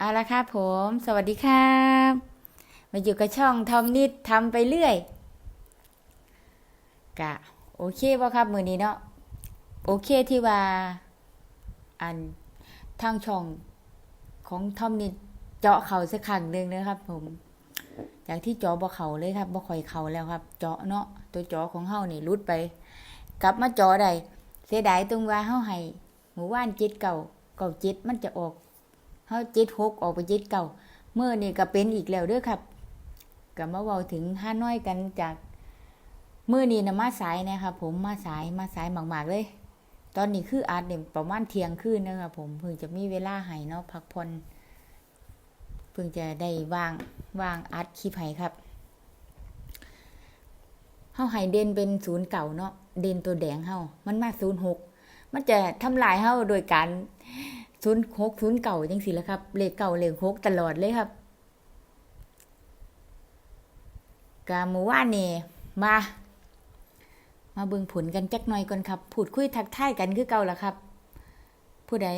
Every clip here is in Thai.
เอาละครับผม สวัสดีครับ มาอยู่กับช่องทอมนิดทำไปเรื่อยกะโอเคป่ครับ มือนี้เนาะโอเคที่ว่า อันทางช่องของทอมนิดเจาะเขาสักครั้งหนึ่งนะครับ ผมจากที่เจาะบ่เขาเลยครับบ่ค่อยเขาแล้วครับ เจาะเนาะตัวเจาะของเฮานี่รุดไป กลับมาเจาะได้เสียดายตรงว่าเฮาให้หมู่ว่านจ็ดเก่าเก่าจ็ดมันจะออก เฮาเจ็ดหกออกไปเจ็ดเก่าเมื่อนี่ก็เป็นอีกแล้วเด้อครับก็มาเว้าถึงห้าน้อยกันจากเมื่อนี้นะมาสายนะครับผมมาสายมาสายมากๆเลย ตอนนี้คืออาจเนี่ยประมาณเที่ยงคืนนะครับผมเพิ่งจะมีเวลาให้เนาะพักผ่อนเพิ่งจะได้วางวางอัดคลิปให้ครับเฮาให้เด่นเป็นศูนย์เก่าเนาะเด่นตัวแดงเฮามันมาศูนย์หกมันจะทำลายเฮาโดยการ ศูนย์หกศูนย์เก่าจังสิละครับเลขเก่าเลขหกตลอดเลยครับกาเมื่านนี่มา มาเบิ่งผลกันจักหน่อยก่อนครับพูดคุยทักทายกันคือเก่าละครับ ผู้ใด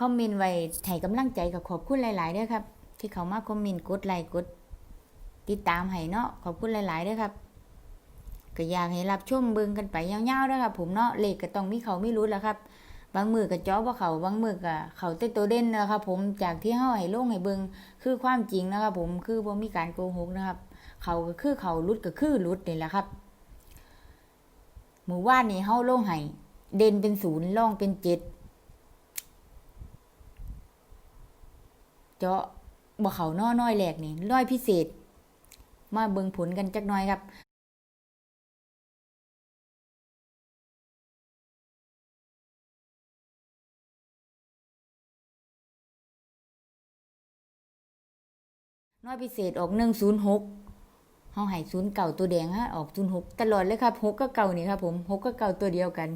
คอมเมนต์ไว้ให้กำลังใจกับขอบคุณหลายๆด้อครับ ที่เขามาคอมเมนต์กดไลค์กดติดตามให้เนาะขอบคุณหลายๆด้อครับก็อยากให้รับชมเบิ่งกันไปยาวๆด้อครับ ผมเนาะเลขก็ต้องมีเขาไม่รู้แล้วครับ บางมือกับจ้อบ่เขาบางมือกับเขาเต้ตัวเด่นนะครับผมจากที่เฮาให้ลงให้เบิงคือความจริงนะครับผมคือบ่มีการโกหกนะครับ เขาก็คือเขารุดก็คือรุดนี่แหละครับมือว่านนี่เฮาลงให้เด่นเป็นศูนย์ล่องเป็นเจ็ดเจาะบ่เขาน้อน้อยแหลกนี่ร้อยพิเศษ มาเบิงผลกันจักน่อยครับ น้อยพิเศษออกหนึ่งศูนย์หกเฮาให้ศูนย์เก่าตัวแดงฮะออกศูนย์หกตลอดเลยครับหกก็เก่านี่ครับผมหกก็เก่าตัวเดียวกัน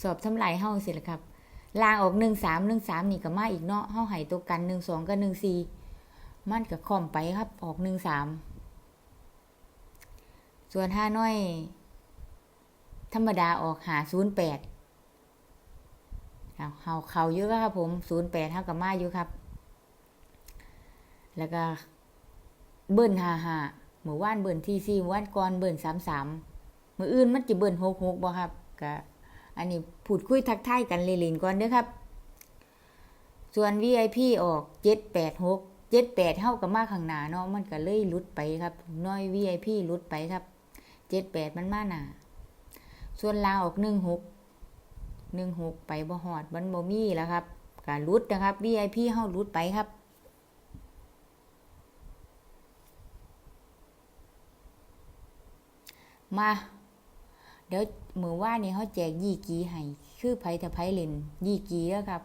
สอบทำลายเฮาเสร็จแล้วครับลางออกหนึ่งสามหนึ่งสามนี่ก็มาอีกเนาะเฮาให้ตัวกันหนึ่งสองกับหนึ่งสี่มันก็คอมไปครับ ออกหนึ่งสามส่วนห้าน้อย ธรรมดาออกหาศูนย์แปดเอาเขาเขาเยอะครับผมศูนย์แปดเท่ากับมาอยู่ครับ แล้วก็เบิ้ลห้าห้าเมื่อวานเบิ้ลที่สี่วันก่อนเบิ้ลสามสามมื่ออื่นมันจะเบิ้ลหกหกบ่ครับก็อันนี้พูดคุยทักทายกันเล่นๆก่อนเด้อครับ ส่วน VIP ออกเจ็ดแปดหกเจ็ดแปดเท่ากับมาข้างหน้าเนาะมันก็เลยลุดไปครับ น้อย VIP ลุดไปครับเจ็ดแปดมันมาหนาส่วนลาออกหนึ่งหกหนึ่งหกไปบ่หอดมันบ่มีแล้วครับการลุดนะครับ VIP เฮาลุดไปครับ มา เดี๋ยวมือว่านี่เขาแจกยี่กีให้คือไผถ้าไผเล่นยี่กีแล้วครับ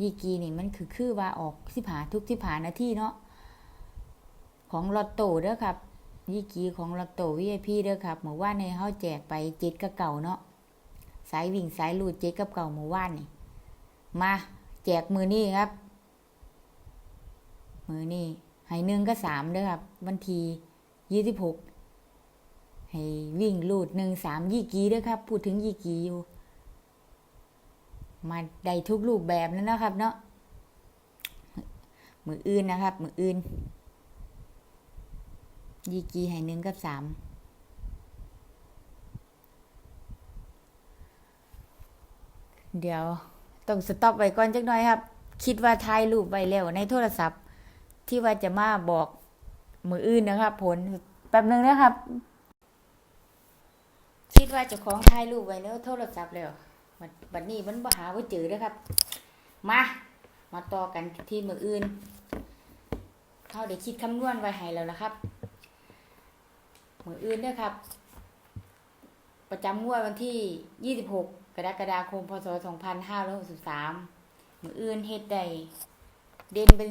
ยี่กีนี่มันคือคือว่าออกสิผาทุกสิผานาทีเนาะของลอตโต้เด้อครับ ยี่กีของลอตโต้วีไอพีเด้อครับมื่อวานนี่เขาแจกไปเจ็ดกับเก่าเนาะสายวิ่งสายลูดเจ็ดกับเก่ามื่อวานี่ มาแจกมือนี่ครับ มือนี่ให้หนึ่งกับสามเด้อครับ วันที่ยี่สิบหก ให้วิ่งลูดหนึ่งสามยี่กีด้วยครับ พูดถึงยี่กีอยู่ มาได้ทุกรูปแบบนั่นนะครับ เนาะมืออื่นนะครับ มืออื่นยี่กีให้หนึ่งกับสามเดี๋ยวต้องสต็อปไว้ก่อนจักหน่อยครับ คิดว่าถ่ายรูปไว้แล้วในโทรศัพท์ ที่ว่าจะมาบอกมืออื่นนะครับ ผลแป๊บนึงนะครับ คิดว่าเจะของถ่ายรูปไว้แล้วโทรศัพท์แล้วบัดบัดนี้มันบ่หาว่าเจอเด้อครับ มา มาต่อกันที่มืออื่นเขาได้คิดคำนวณไว้ให้แล้วนะครับมืออื่นเด้อครับ ประจำงวดวันที่ 26 กรกฎาคม พศ 2563มืออื่นเฮ็ดได้เด่นเป็น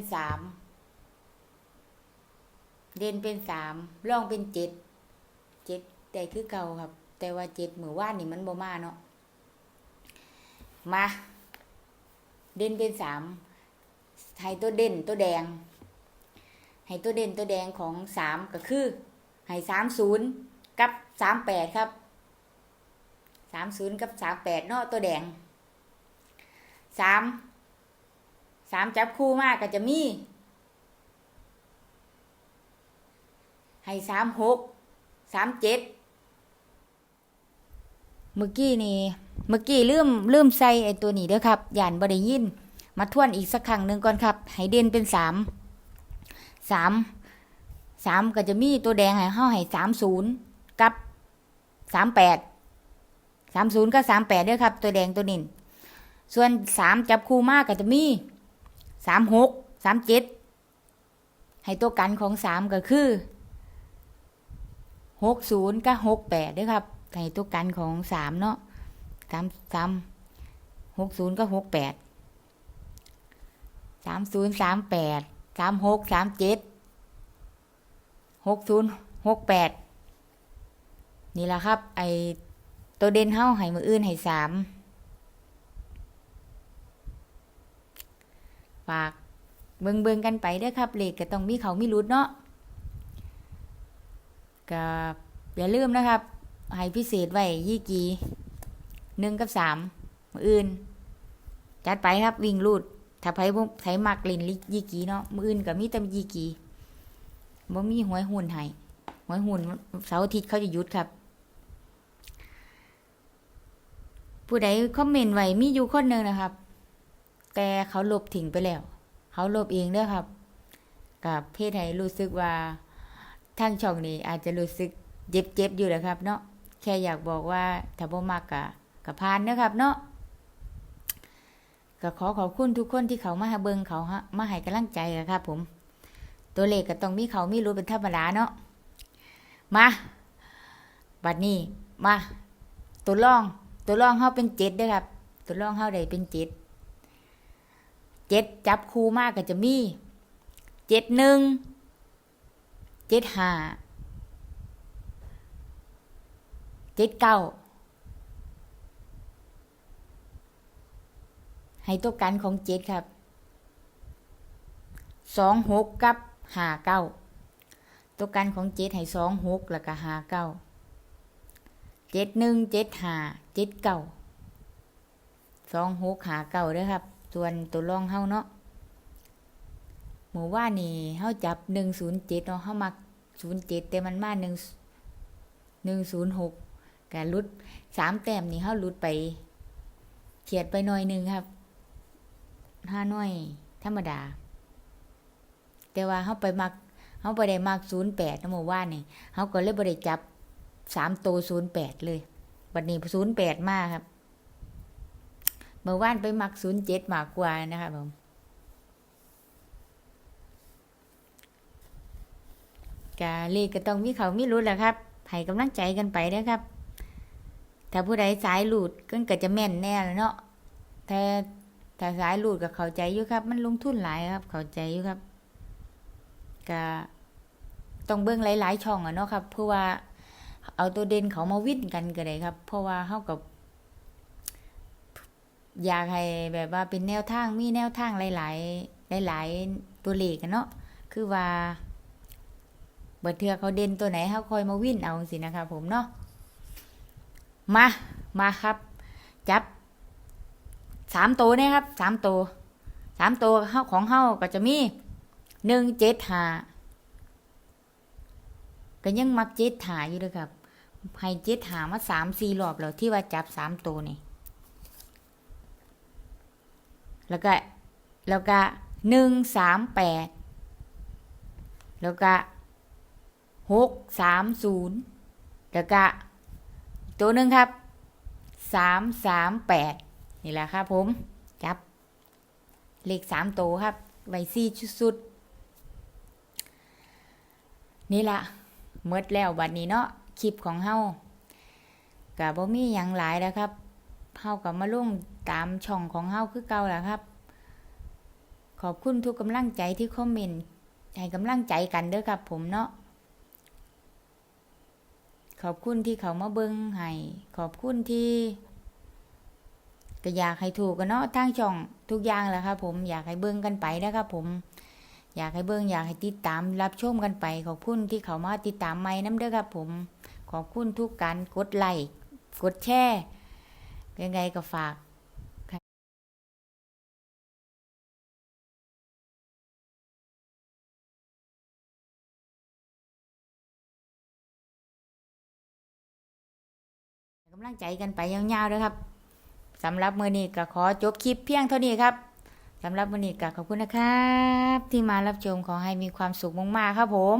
3เด่นเป็น3ร่องเป็น7 7ได้คือเก่าครับ แต่ว่าเจ็ดมือว่านนี่มันบ่มาเนาะมา เด่นเป็นสามให้ตัวเด่นตัวแดง ให้ตัวเด่นตัวแดงของสามก็คือให้สามศูนย์กับสามแปดครับสามศูนย์กับสามแปดเนาะตัวแดงสามสามจับคู่มากก็จะมี ให้สามหกสามเจ็ด เมื่อกี้นี่เมื่อกี้ลืมลืมใส่ไอตัวนี้เด้อครับย่านบริยิน มาทวนอีกสักครั้งหนึ่งก่อนครับให้เด่นเป็นสามสามสามก็จะมีตัวแดงให้ห้าให้สามศูนย์กับสามแปดสามศูนย์กับสามแปดเด้อครับ ตัวแดงตัวนินส่วนสามจับคู่มากก็จะมีสามหกสามเจ็ดให้ตัวกันของสามก็คือหกศูนย์กับหกแปดเด้อครับ ให้ตัวกันของสามเนาะสามสามหกศูนย์กับหกแปดสามศูนย์สามแปดสามหกสามเจ็ดหกศูนย์หกแปดนี่แหละครับ ไอตัวเด่นเฮ้าให้มืออื่นให้สามฝากเบิงเบิงกันไปเด้อครับเลขก็ต้องมีเขามีรุดเนาะก็อย่าลืมนะครับ ให้พิเศษไว้ยี่กีหนึ่งกับสามมืออื่น จัดไปครับวิ่งรูดถ้าไผบ่ไผมักเล่นลยี่กีเนาะมืออื่นก็มีแต่ยี่กีบ่มีหวยหุ้นให้หวยหุ้นเสาร์อาทิตย์เขาจะหยุดครับ ผู้ใดคอมเมนต์ไว้มีอยู่คนหนึ่งนะครับ แต่เขาลบทิ้งไปแล้ว เขาลบเองเด้อครับ กับเพศให้รู้สึกว่าทางช่องนี้อาจจะรู้สึกเจ็บๆอยู่แหละครับ เนาะ แค่อยากบอกว่าถ้าบ่มักก็ก็ผ่านเด้อครับ เนาะก็ขอขอบคุณทุกคนที่เขามาหาเบิงเขาฮะมาให้กำลังใจอะครับผม ตัวเลขก็ต้องมีเขามีรู้เป็นธรรมดาเนาะมาบัดนี้มาตัวร่อง ตัวร่องเฮาเป็นเจ็ดเด้อครับ ตัวร่องเฮาได้เป็นเจ็ดเจ็ดจับคู่มากก็จะมีเจ็ดหนึ่งเจ็ดห้า เจ็ดเก้าให้ตัวกันของเจ็ดครับสองหกกับหาเก้าตัวกันของเจ็ดให้สองหกแล้วก็หาเก้าเจ็ดหนึ่งเจ็ดหาเจ็ดเก้าสองหกหาเก้าเด้อครับ ส่วนตัวรองเฮาเนาะหมู่ว่านี่เฮาจับหนึ่งศูนย์เจ็ดเนาะเฮามักศูนย์เจ็ดแต่มันมาหนึ่งหนึ่งศูนย์หก กะลุดสามแต้มนี่เฮาลุดไปเฉียดไปหน่อยหนึ่งครับห้าน้อย ธรรมดา แต่ว่าเขาไปมักเขาไปได้มักศูนย์แปดนะเมื่อวานนี่เขาก็เลยบ่ได้จับสามตัวศูนย์แปดเลยบัดนี้ศูนย์แปดมากครับ เมื่อวานไปมักศูนย์เจ็ดมากกว่านะครับผมกาเลขก็ต้องมีเขามีรุดแหละครับให้กำลังใจกันไปนะครับ ถ้าผู้ใดสายหลุดก็จะแม่นแน่แล้วเนาะแต่ถ้าสายหลุดก็เข้าใจอยู่ครับ มันลงทุนหลายครับ เข้าใจอยู่ครับก็ต้องเบิ่งหลาย ๆ ช่องอะเนาะครับ เพราะว่าเอาตัวเด่นเขามาวิ่นกันก็ได้ครับ เพราะว่าเฮากับ อยากให้แบบว่าเป็นแนวทางมีแนวทางหลาย ๆ หลาย ๆ ตัวเลขกันเนาะคือว่าเบิดเทือเขาเด่นตัวไหนเฮาคอยมาวิ่นเอาสินะครับผมเนาะ มา มาครับ จับสามตัวเนี่ยครับสามตัวสามตัวเฮาของเฮาก็จะมีหนึ่งเจ็ดหาก็ยังมักเจ็ดหาอยู่เลยครับให้เจ็ดหามาสามสี่รอบแล้วที่ว่าจับสามตัวนี่แล้วก็แล้วก็หนึ่งสามแปดแล้วก็หกสามศูนย์แล้วก็ ตัวหนึ่งครับสามสามแปดนี่แหละครับผม จับ เลขสามโตวครับไวซี่ชุดสุดนี่ละเมดแล้วบัดนี้เนาะคลิปของเฮากับบ่มีหยังหลายแล้วครับเฮากับมาลุ่งตามช่องของเฮาคือเก่าแหละครับ ขอบคุณทุกกำลังใจที่คอมเมนต์ให้กำลังใจกันเด้อครับผมเนาะ ขอบคุณที่เขามาเบิ้งให้ขอบคุณที่ก็อยากให้ถูกกันเนาะทางช่องทุกอย่างแหละครับผมอยากให้เบิ้งกันไปนะครับผม อยากให้เบิ้งอยากให้ติดตามรับชมกันไป ขอบคุณที่เขามาติดตามใหม่น้ำเด้อครับผม ขอบคุณทุกการกดไลค์กดแชร์ยังไงก็ฝาก กำลังใจกันไปยาวๆเลยครับสำหรับมือนี้ก็ขอจบคลิปเพียงเท่านี้ครับสำหรับมือนี้ก็ขอบคุณนะครับ ที่มารับชมขอให้มีความสุขมากๆครับผม